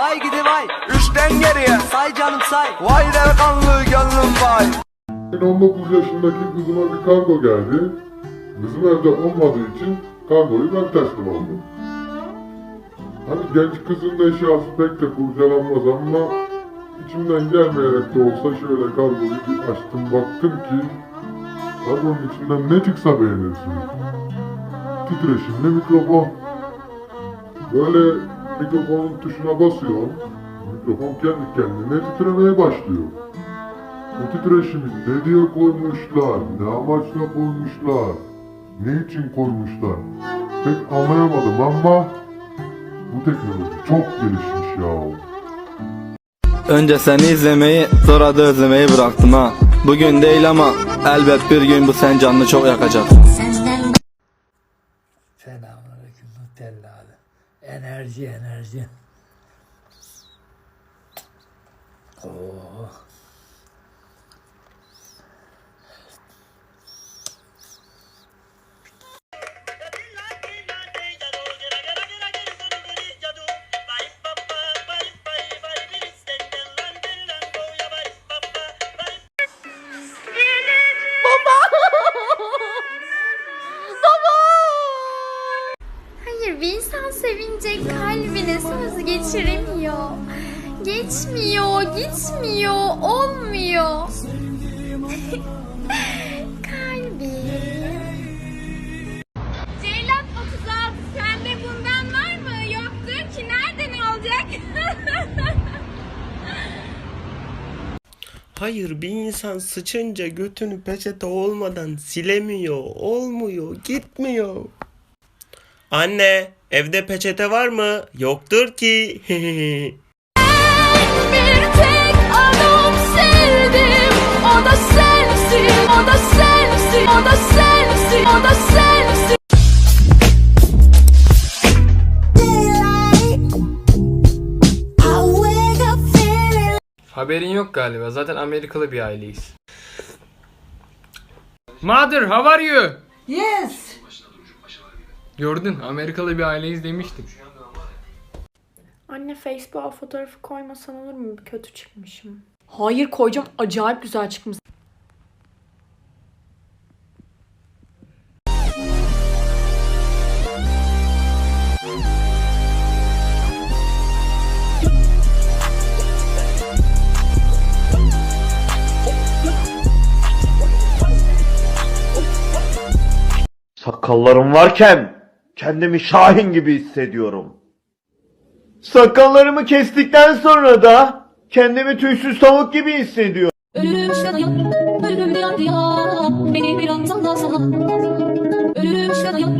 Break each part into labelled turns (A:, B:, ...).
A: Vay gidi vay.
B: Üçten geriye
A: Say canım say.
B: Vay delikanlı gönlüm vay
C: 19 yaşındaki kızıma bir kargo geldi. Kızım evde olmadığı için kargoyu ben teslim aldım. Hani genç kızın da eşyası pek de kurcalanmaz ama içimden gelmeyerek de olsa şöyle kargoyu bir açtım baktım ki kargonun içinden ne çıksa beğenirsiniz. Titreşimli mikrofon. Böyle mikrofonun tuşuna basıyorum. Mikrofon kendi kendine titremeye başlıyor. Bu titreşimi ne diye koymuşlar, ne amaçla koymuşlar, ne için koymuşlar pek anlayamadım ama bu teknoloji çok gelişmiş ya.
D: Önce seni izlemeyi sonra da özlemeyi bıraktım ha Bugün değil ama elbet bir gün bu sen canını çok yakacak
E: Enerji enerji. Oo.
F: Ceylan 36 sende bundan var mı? Yoktur ki nereden olacak?
G: Hayır bir insan sıçınca götünü peçete olmadan silemiyor, olmuyor, gitmiyor. Anne, evde peçete var mı? Yoktur ki.
F: bir tek adam sevdim. O da sensin, o da sensin, o da sensin, o da sensin.
H: Haberin yok galiba. Zaten Amerikalı bir aileyiz. Mother, how are you?
I: Yes.
H: Gördün, Amerikalı bir aileyiz demiştim.
J: Anne Facebook'a fotoğrafı koymasan olur mu? Kötü çıkmışım. Hayır koyacağım. Acayip güzel çıkmış.
B: Sakallarım varken kendimi Şahin gibi hissediyorum. Sakallarımı kestikten sonra da kendimi tüysüz tavuk gibi hissediyorum.
F: Ölüm şanıyor, ölüm diyor diyor. Beni bir an sallasana. Ölüm şanıyor.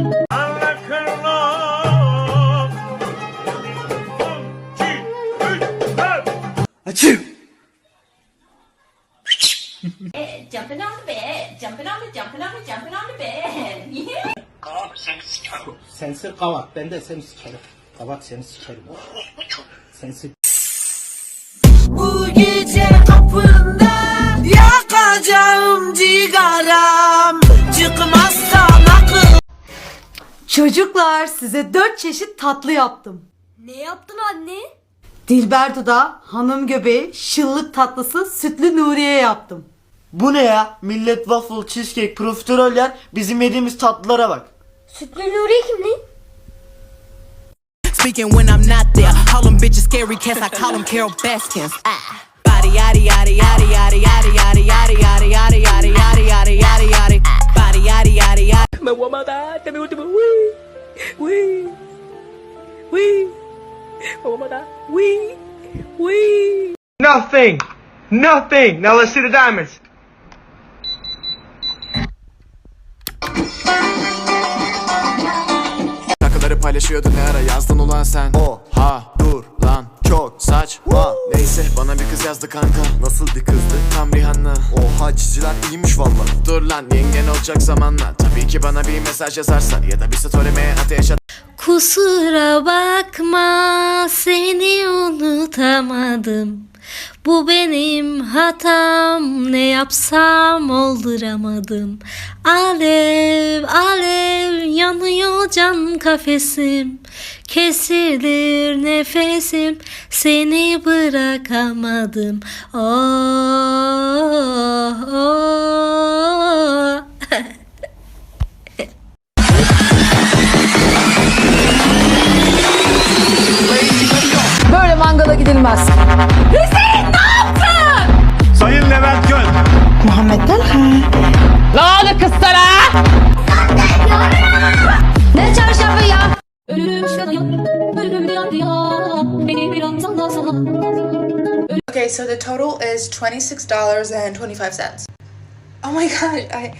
E: Sensin kavak. Ben de seni sikerim. Kavak seni sikerim. Sensin.
I: Bu gece kapında yakacağım cigaram. Çıkmazsam akıl.
K: Çocuklar size dört çeşit tatlı yaptım.
F: Ne yaptın anne?
K: Dilber Duda, hanım göbeği, şıllık tatlısı, sütlü Nuriye yaptım.
A: Bu ne ya? Millet waffle, cheesecake, profiterol yer. Bizim yediğimiz tatlılara bak.
F: Sütlü Nuri kim lan?
I: Speaking when I'm not there. Call them bitches scary cats. I call them Carol Baskins. Ah. Body yaddy yaddy yaddy yaddy yaddy yaddy yaddy yaddy yaddy yaddy yaddy yaddy yaddy yaddy. Body yaddy yaddy yaddy.
G: Me voy a matar, te me último. Uy, uy, uy. Me voy a matar. Uy, uy.
B: Nothing. Nothing. Now let's see the diamonds.
G: Paylaşıyordun ne ara? Yazdın ulan sen. O ha dur lan çok saçma Neyse bana bir kız yazdı kanka. Nasıl bir kızdı? Tam Rihanna. Oha çiziler iyiymiş valla. Dur lan yengen olacak zamanla Tabii ki bana bir mesaj yazarsan Ya da bir story'me ateş at
F: Kusura bakma seni unutamadım. Bu benim hatam ne yapsam olduramadım. Alev alev yanıyor can kafesim Kesilir nefesim seni bırakamadım Oh, oh.
L: Böyle mangala gidilmez.
M: Okay, so the total is $26.25. Oh my god, I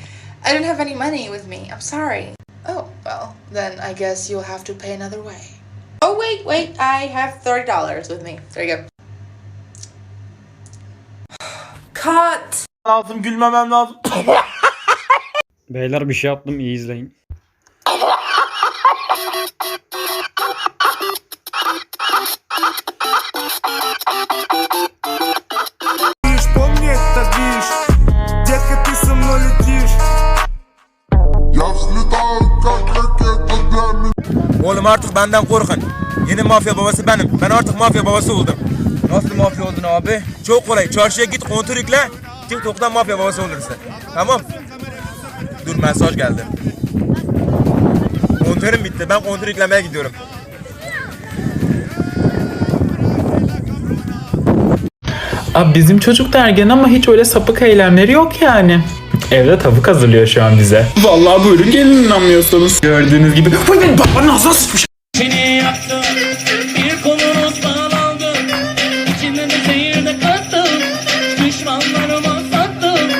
M: I don't have any money with me. I'm sorry. Oh, well, then I guess you'll have to pay another way. Oh, wait, wait. I have $30 with me. There you go. Cut.
N: Lazım gülmemem lazım.
O: Beyler bir şey yaptım iyi izleyin.
P: Oğlum artık benden korkun. Yeni mafya babası benim. Ben artık mafya babası oldum. Nasıl mafya oldun abi? Çok kolay. Çarşıya git kontör yükle. TikTok'tan mafya babası olursun. Tamam. Dur mesaj geldi. Kontörüm bitti. Ben kontör yüklemeye gidiyorum.
O: Abi bizim çocuk da ergen ama hiç öyle sapık eylemleri yok yani. Evde tavuk hazırlıyor şu an bize. Vallahi buyurun gelin inanmıyorsanız. Gördüğünüz gibi. Uy benim babanın ağzına sıçmış.
Q: Seni yaktım, bir kolunuz bağlandı. İçime de kattım, düşmanlarıma sattım.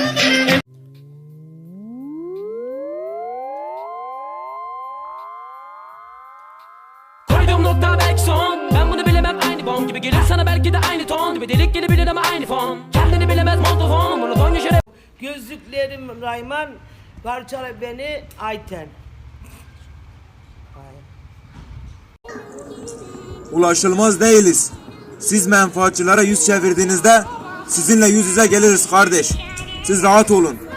Q: Koyduğum nokta belki son Ben bunu bilemem aynı bom gibi gelir sana belki de aynı ton Bir delik gelebilir ama aynı fon
O: Gözlüklerim Rayman, parçala beni Ayten.
P: Ulaşılmaz değiliz. Siz menfaatçılara yüz çevirdiğinizde sizinle yüz yüze geliriz kardeş. Siz rahat olun.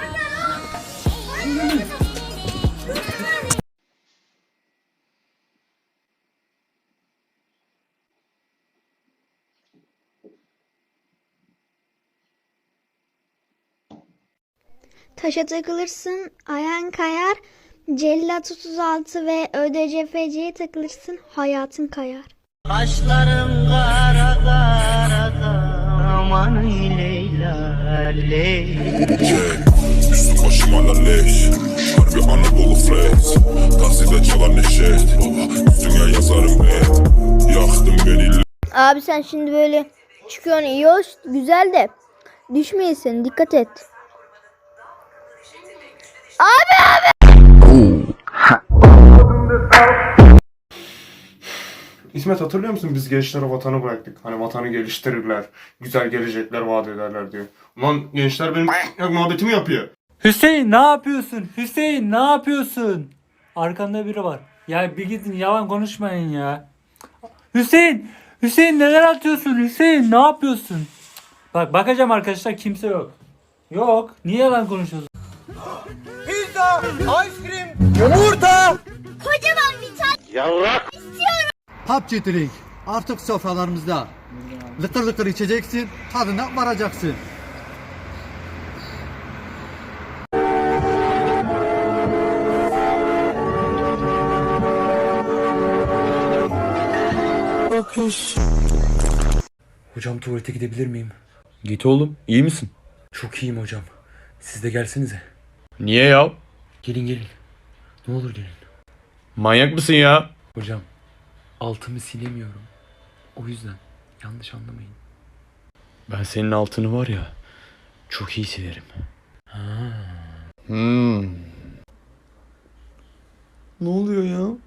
F: Taşa takılırsın, ayağın kayar. Cellat 36 ve ÖDCFC'ye takılırsın, hayatın kayar.
Q: Kaşlarım kara kara da Aman Leyla Leyla
R: Üstü başım hala leş. Harbi Anadolu flex. Takside çalan neşet. Baba üstüne yazarım hep. Yaktın beni
F: Abi sen şimdi böyle çıkıyorsun iyi hoş, güzel de düşmeyesin, dikkat et.
S: İsmet hatırlıyor musun biz gençlere vatanı bıraktık. Hani vatanı geliştirirler, güzel gelecekler vaat ederler diyor. Ulan gençler benim muhabbetimi yapıyor.
O: Hüseyin ne yapıyorsun? Hüseyin ne yapıyorsun? Arkanda biri var. Ya bir gidin yalan konuşmayın ya. Hüseyin! Hüseyin neler atıyorsun? Hüseyin ne yapıyorsun? Bak bakacağım arkadaşlar kimse yok. Yok. Niye yalan konuşuyorsun?
K: PUBG Drink artık sofralarımızda. Lıkır lıkır içeceksin, tadına varacaksın.
O: Hocam tuvalete gidebilir miyim? Git oğlum. İyi misin? Çok iyiyim hocam. Siz de gelsenize.
S: Niye ya?
O: Gelin gelin. Ne olur gelin.
S: Manyak mısın ya?
O: Hocam altımı silemiyorum. O yüzden yanlış anlamayın.
S: Ben senin altını var ya çok iyi silerim. Hmm.
O: Ne oluyor ya?